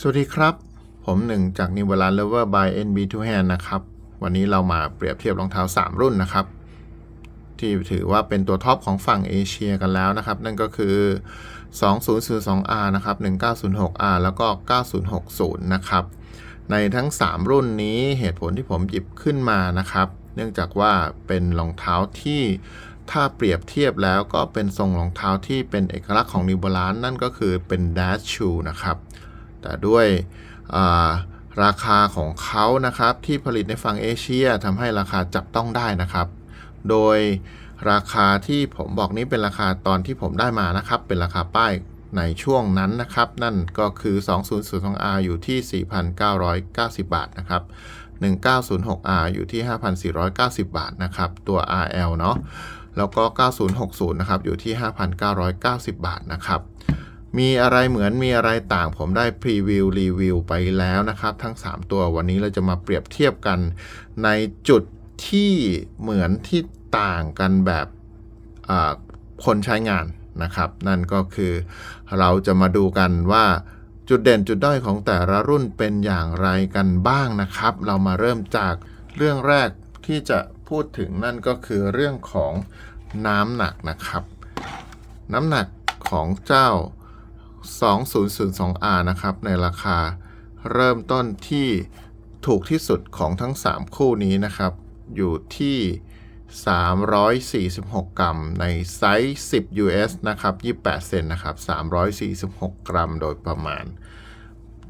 สวัสดีครับ ผมหนึ่งจาก New Balance Lover by NB Two Hand นะครับ วันนี้เรามาเปรียบเทียบรองเท้า 3 รุ่นนะครับ ที่ถือว่าเป็นตัวท็อปของฝั่งเอเชียกันแล้วนะครับ นั่นก็คือ 2002R นะครับ 1906R แล้วก็ 9060 นะครับ ในทั้ง 3 รุ่นนี้เหตุผลที่ผมหยิบขึ้นมานะครับ เนื่องจากว่าเป็นรองเท้าที่ถ้าเปรียบเทียบแล้วก็เป็นทรงรองเท้าที่เป็นเอกลักษณ์ของ New Balance นั่นก็คือเป็น Dash Shoe นะครับ แต่ด้วยาราคาของเขานะครับที่ผลิตในฝั่งเอเชียทำให้ราคาจับต้องได้นะครับ โดยราคาที่ผมบอกนี้เป็นราคาตอนที่ผมได้มานะครับ เป็นราคาป้ายในช่วงนั้นนะครับ นั่นก็คือ 2002R อยู่ที่ 4,990 บาทนะครับ 1906R อยู่ที่ 5,490 บาทนะครับ ตัว RL เนาะแล้วก็ 9060 นะครับ อยู่ที่ 5,990 บาทนะครับ มีอะไรเหมือนมีอะไรต่างผมได้พรีวิวรีวิวไปแล้วนะครับ ทั้ง 3 ตัววันนี้เราจะมาเปรียบเทียบกันในจุดที่เหมือนที่ต่างกันแบบคนใช้งานนะครับ นั่นก็คือเราจะมาดูกันว่าจุดเด่นจุดด้อยของแต่ละรุ่นเป็นอย่างไรกันบ้างนะครับ เรามาเริ่มจากเรื่องแรกที่จะพูดถึงนั่นก็คือเรื่องของน้ำหนักนะครับ น้ำหนักของเจ้า 2002R นะครับ ในราคาเริ่มต้นที่ถูกที่สุดของทั้ง 3 คู่นี้นะครับ อยู่ที่ 346 กรัม ในไซส์ 10 US นะครับ 28 เซนนะครับ 346 กรัมโดยประมาณ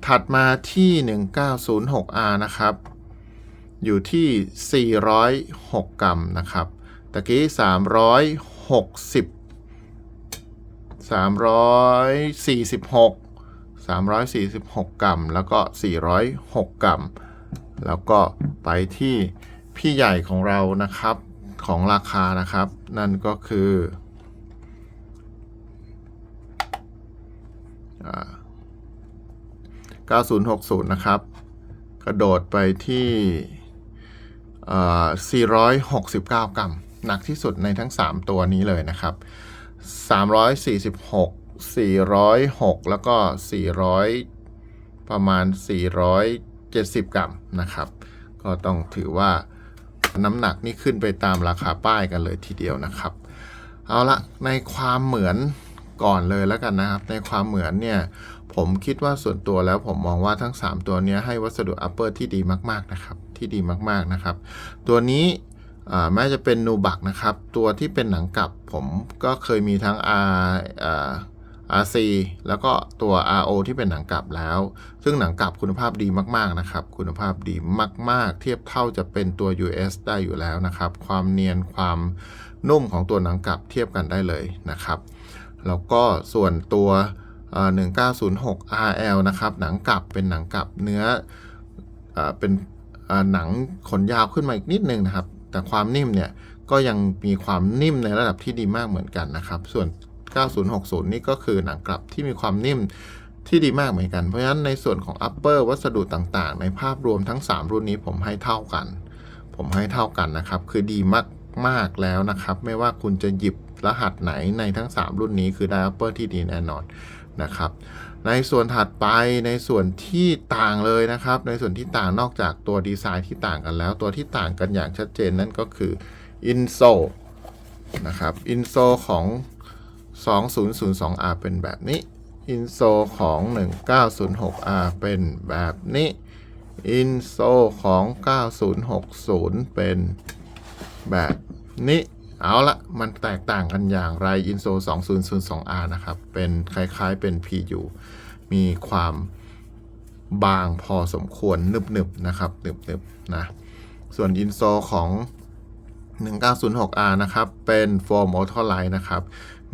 ถัดมาที่ 1906R นะครับ อยู่ที่ 406 กรัมนะครับ ตะกี้ 360 346 346 กรัม แล้วก็ 406 กรัม แล้วก็ไปที่พี่ใหญ่ของเรานะครับของราคานะครับ นั่นก็คืออ่า9060 นะครับ กระโดดไปที่อ่า469 กรัม หนักที่สุดในทั้ง 3 ตัวนี้เลยนะครับ 346 406 แล้วก็ 400 ประมาณ 470 กรัมนะครับ ก็ต้องถือว่าน้ำหนักนี่ขึ้นไปตามราคาป้ายกันเลยทีเดียวนะครับ เอาละในความเหมือนก่อนเลยแล้วกันนะครับ ในความเหมือนเนี่ยผมคิดว่าส่วนตัวแล้วผมมองว่าทั้ง 3 ตัวนี้ให้วัสดุ upper ที่ดีมากๆนะครับ ที่ดีมากๆนะครับ ตัวนี้ แม้จะเป็นนูบักนะครับ ตัวที่เป็นหนังกลับผมก็เคยมีทั้ง R อ่า RC แล้วก็ตัว RO ที่เป็นหนังกลับแล้ว ซึ่งหนังกลับคุณภาพดีมากๆนะครับ คุณภาพดีมาก ๆ เทียบเท่าจะเป็นตัว US ได้อยู่แล้วนะครับ ความเนียนความนุ่มของตัวหนังกลับเทียบกันได้เลยนะครับ แล้วก็ส่วนตัวอ่า1906 RL นะครับ หนังกลับเป็นหนังกลับเนื้ออเป็นหนังขนยาวขึ้นมาอีกนิดนึงนะครับ แต่ความนิ่มเนี่ยก็ยังมีความนิ่มในระดับที่ดีมากเหมือนกันนะครับ ส่วน 9060 นี่ก็คือหนังกลับที่มีความนิ่มที่ดีมากเหมือนกัน เพราะฉะนั้นในส่วนของ upper วัสดุต่างๆ ในภาพรวมทั้ง 3 รุ่นนี้ผมให้เท่ากัน ผมให้เท่ากันนะครับ คือดีมากมากๆแล้วนะครับ ไม่ว่าคุณจะหยิบรหัสไหนในทั้ง 3 รุ่นนี้คือได้ upper ที่ดีแน่นอน นะครับ ในส่วนถัดไปในส่วนที่ต่างเลยนะครับ ในส่วนที่ต่างนอกจากตัวดีไซน์ที่ต่างกันแล้ว ตัวที่ต่างกันอย่างชัดเจนนั่นก็คือ insole นะครับ insole ของ 2002R เป็นแบบนี้ insole ของ 1906R เป็นแบบนี้ insole ของ 9060 เป็นแบบนี้ เอาละมันแตกต่างกันอย่างไร Inso 2002R นะครับ เป็นคล้ายๆเป็น PU มีความบางพอสมควรนึบๆนะครับนึบๆนะส่วน Inso ของ 1906R นะครับ เป็นโฟมอ u โ o ไลท์นะครับ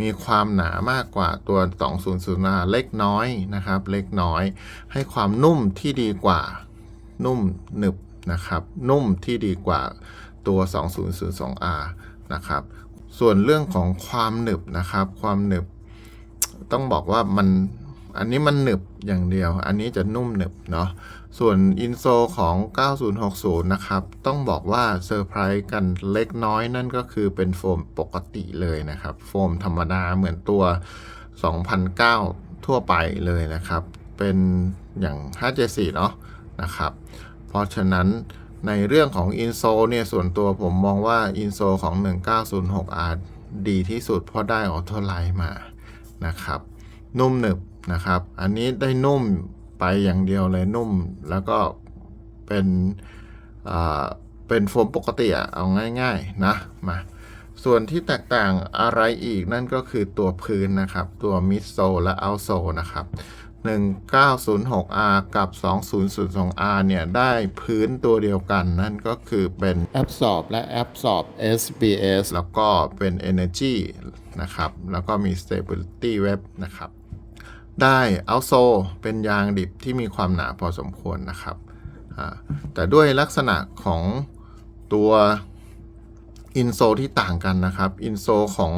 มีความหนามากกว่าตัว 200R เล็กน้อยนะครับ เล็กน้อย ให้ความนุ่มที่ดีกว่านุ่มหนึบนะครับ นุ่มที่ดีกว่าตัว 2002R นะครับ ส่วนเรื่องของความหนึบนะครับ ความหนึบ ต้องบอกว่ามันอันนี้มันหนึบอย่างเดียว อันนี้จะนุ่มหนึบเนาะ ส่วนอินโซของ 9060 นะครับ ต้องบอกว่าเซอร์ไพรส์กันเล็กน้อยนั่นก็คือเป็นโฟมปกติเลยนะครับ โฟมธรรมดาเหมือนตัว 2009 ทั่วไปเลยนะครับ เป็นอย่าง 574 เนาะนะครับ เพราะฉะนั้น ในเรื่องของ i n s o เนี่ยส่วนตัวผมมองว่า i n s o ของ 1906R ดีที่สุดเพราะได้ออโต้ไลท์มานะครับ นุ่มหนึบนะครับ อันนี้ได้นุ่มไปอย่างเดียวเลยนุ่มแล้วก็เป็นอ่าเป็นโฟมปกติอะเอาง่ายๆนะมาส่วนที่แตกต่างอะไรอีกนั่นก็คือตัวพื้นนะครับ ตัวมิดโซและเอาโซนะครับ 1906R กับ 2002R เนี่ย ได้พื้นตัวเดียวกันนั่นก็คือเป็น Absorb และ Absorb SBS แล้วก็เป็น Energy นะครับ แล้วก็มี Stability Web นะครับ ได้เอาโซเป็นยางดิบที่มีความหนาพอสมควรนะครับอ่าแต่ด้วยลักษณะของตัวอินโซที่ต่างกันนะครับ อินโซของ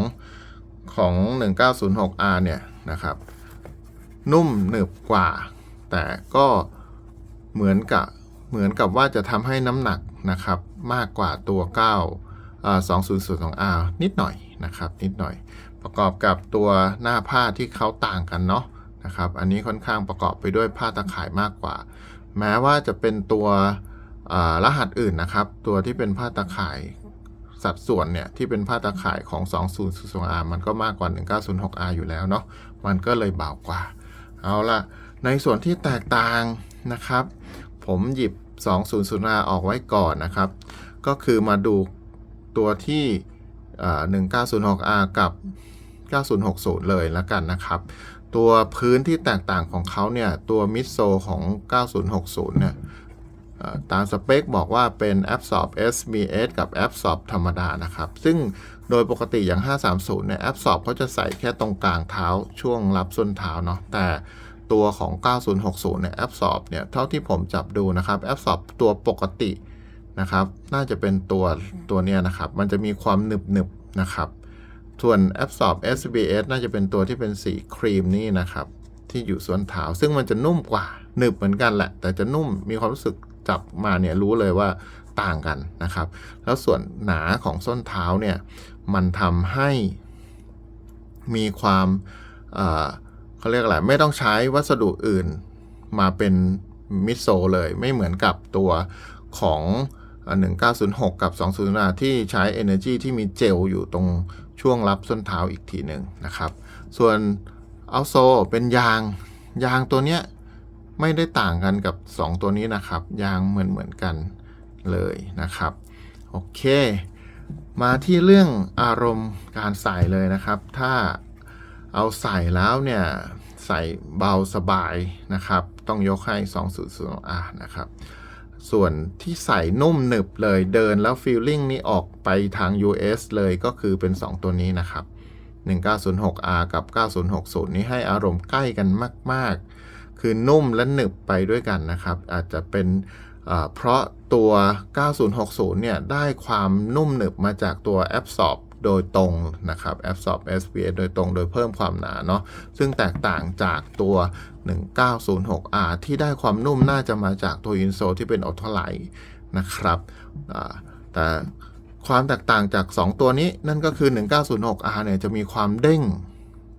ของ 1906R เนี่ยนะครับ นุ่มหนึบกว่า แต่ก็เหมือนกับเหมือนกับว่าจะทำให้น้ำหนักนะครับมากกว่าตัว9อ่า 2002R นิดหน่อยนะครับนิดหน่อย ประกอบกับตัวหน้าผ้าที่เขาต่างกันเนาะนะครับอันนี้ค่อนข้างประกอบไปด้วยผ้าตะข่ายมากกว่า แม้ว่าจะเป็นตัวรหัสอื่นนะครับ ตัวที่เป็นผ้าตะข่ายสัดส่วนเนี่ยที่เป็นผ้าตะข่ายของ 2002R มันก็มากกว่า 1906R อยู่แล้วเนาะ มันก็เลยเบากว่า เอาละในส่วนที่แตกต่างนะครับ ผมหยิบ 200าออกไว้ก่อนนะครับ ก็คือมาดูตัวที่อ่า 1906R กับ 9060 เลยแล้วกันนะครับ ตัวพื้นที่แตกต่างของเขาเนี่ย ตัวมิดโซของ 9060 เนี่ยเอ่อ ตามสเปคบอกว่าเป็น Absorb SBS กับ Absorb ธรรมดานะครับ ซึ่งโดยปกติอย่าง 530 เนี่ย Absorb เขาจะใส่แค่ตรงกลางเท้าช่วงรับส้นเท้าเนาะ แต่ตัวของ 9060 เนี่ย Absorb เนี่ย เท่าที่ผมจับดูนะครับ Absorb ตัวปกตินะครับ น่าจะเป็นตัวตัวเนี้ยนะครับ มันจะมีความหนึบหนึบนะครับ ส่วน Absorb SBS น่าจะเป็นตัวที่เป็นสีครีมนี่นะครับ ที่อยู่ส่วนเท้า ซึ่งมันจะนุ่มกว่าหนึบเหมือนกันแหละ แต่จะนุ่มมีความรู้สึก จับมาเนี่ยรู้เลยว่าต่างกันนะครับ แล้วส่วนหนาของส้นเท้าเนี่ยมันทำให้มีความเอ่อเขาเรียกอะไรไม่ต้องใช้วัสดุอื่นมาเป็นมิโซเลย ไม่เหมือนกับตัวของเอ่อ1906 กับ 205 ที่ใช้ Energy ที่มีเจลอยู่ตรงช่วงรับส้นเท้าอีกทีหนึ่งนะครับ ส่วนเอาโซเป็นยาง ยางตัวเนี้ย ไม่ได้ต่างกันกับ 2 ตัวนี้นะครับ ยางเหมือนเหมือนกันเลยนะครับ โอเค มาที่เรื่องอารมณ์การใส่เลยนะครับ ถ้าเอาใส่แล้วเนี่ย ใส่เบาสบายนะครับ ต้องยกให้ 200 R นะครับ ส่วนที่ใส่นุ่มหนึบเลยเดินแล้วฟีลลิ่งนี้ออกไปทาง US เลยก็คือเป็น 2 ตัวนี้นะครับ 1906R กับ 9060 นี้ให้อารมณ์ใกล้กันมาก ๆ คือนุ่มและหนึบไปด้วยกันนะครับ อาจจะเป็นเพราะตัว 9060 เนี่ย ได้ความนุ่มหนึบมาจากตัว Absorb โดยตรงนะครับ Absorb SBS โดยตรงโดยเพิ่มความหนาเนาะซึ่งแตกต่างจากตัว 1906R ที่ได้ความนุ่มน่าจะมาจากตัว i n s o ที่เป็นออโตไลท์นะครับแต่ความแตกต่างจาก 2 ตัวนี้นั่นก็คือ 1906R เนี่ยจะมีความเด้ง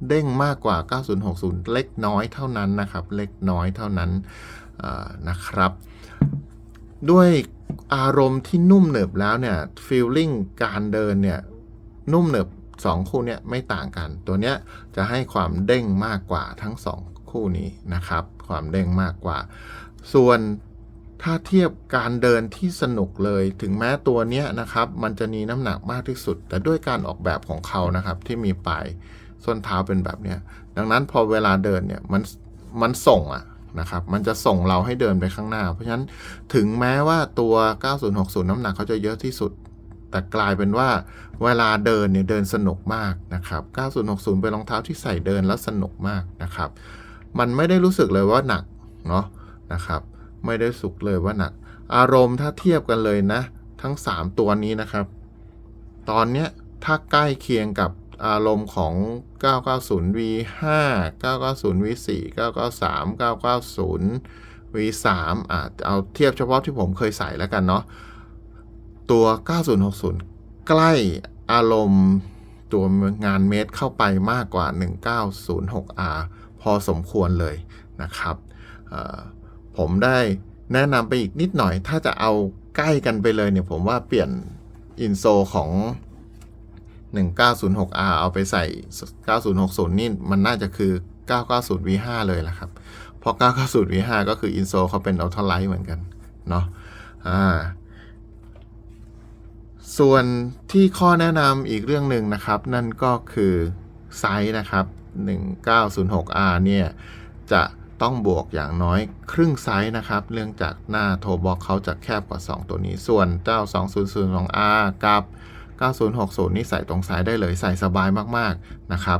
เด้งมากกว่า 9060 เล็กน้อยเท่านั้นนะครับ เล็กน้อยเท่านั้นนะครับ ด้วยอารมณ์ที่นุ่มเหนึบแล้วเนี่ยฟีลลิ่งการเดินเนี่ยนุ่มเหนึบสองคู่เนี่ยไม่ต่างกัน ตัวเนี้ยจะให้ความเด้งมากกว่าทั้งสองคู่นี้นะครับ ความเด้งมากกว่า ส่วนถ้าเทียบการเดินที่สนุกเลย ถึงแม้ตัวเนี้ยนะครับ มันจะมีน้ำหนักมากที่สุด แต่ด้วยการออกแบบของเขานะครับที่มีปลาย ส้นเท้าเป็นแบบเนี้ยดังนั้นพอเวลาเดินเนี่ยมันมันส่งอะนะครับมันจะส่งเราให้เดินไปข้างหน้า เพราะฉะนั้นถึงแม้ว่าตัว 9060 น้ำหนักเขาจะเยอะที่สุด แต่กลายเป็นว่าเวลาเดินเนี่ยเดินสนุกมากนะครับ 9060 เป็นรองเท้าที่ใส่เดินแล้วสนุกมากนะครับ มันไม่ได้รู้สึกเลยว่าหนักเนาะนะครับ ไม่ได้สุกเลยว่าหนัก อารมณ์ถ้าเทียบกันเลยนะ ทั้ง 3 ตัวนี้นะครับ ตอนเนี้ยถ้าใกล้เคียงกับ อารมณ์ของ 990 V5 990 V4 993 990 V3 อะเอาเทียบเฉพาะที่ผมเคยใส่แล้วกันเนาะ ตัว 9060 ใกล้อารมณ์ตัวงานเมตรเข้าไปมากกว่า 1906R พอสมควรเลยนะครับ ผมได้แนะนำไปอีกนิดหน่อย ถ้าจะเอาใกล้กันไปเลยเนี่ยผมว่าเปลี่ยนอินโซของ 1906R เอาไปใส่ 9060 นี่มันน่าจะคือ 990 V5 เลยละครับ เพราะ 990 V5 ก็คืออินโซเขาเป็น Ultra Light เหมือนกัน เนาะอ่าส่วนที่ข้อแนะนำอีกเรื่องหนึ่งนะครับ นั่นก็คือไซส์นะครับ 1906R เนี่ย จะต้องบวกอย่างน้อยครึ่งไซส์นะครับเนื่องจากหน้าโทบ็อกเขาจะแคบกว่า 2 ตัวนี้ ส่วนเจ้า 2002R กับ 9060 นี่ใส่ตรงไซส์ได้เลยใส่สบายมากๆนะครับ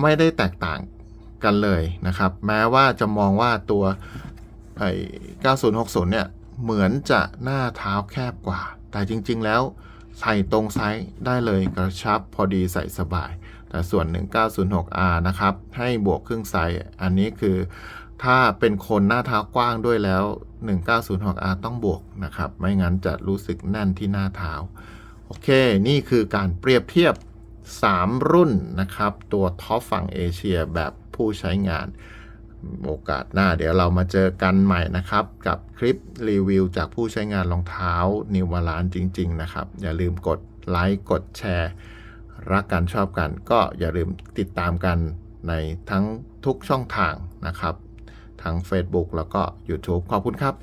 ไม่ได้แตกต่างกันเลยนะครับ แม้ว่าจะมองว่าตัวไอ้9060 เนี่ย เหมือนจะหน้าเท้าแคบกว่า แต่จริงๆแล้วใส่ตรงไซส์ได้เลยกระชับพอดีใส่สบาย แต่ส่วน 1906R นะครับ ให้บวกครึ่งไซส์อันนี้คือถ้าเป็นคนหน้าเท้ากว้างด้วยแล้ว 1906R ต้องบวกนะครับ ไม่งั้นจะรู้สึกแน่นที่หน้าเท้า โอเค นี่คือการเปรียบเทียบ 3 รุ่นนะครับ ตัวท็อปฝั่งเอเชียแบบผู้ใช้งาน โอกาสหน้าเดี๋ยวเรามาเจอกันใหม่นะครับ กับคลิปรีวิวจากผู้ใช้งานรองเท้า นิวบาลานจริง ๆ นะครับ อย่าลืมกดไลค์กดแชร์ รักกันชอบกัน ก็อย่าลืมติดตามกันในทั้งทุกช่องทางนะครับ ทั้ง Facebook แล้วก็ YouTube ขอบคุณครับ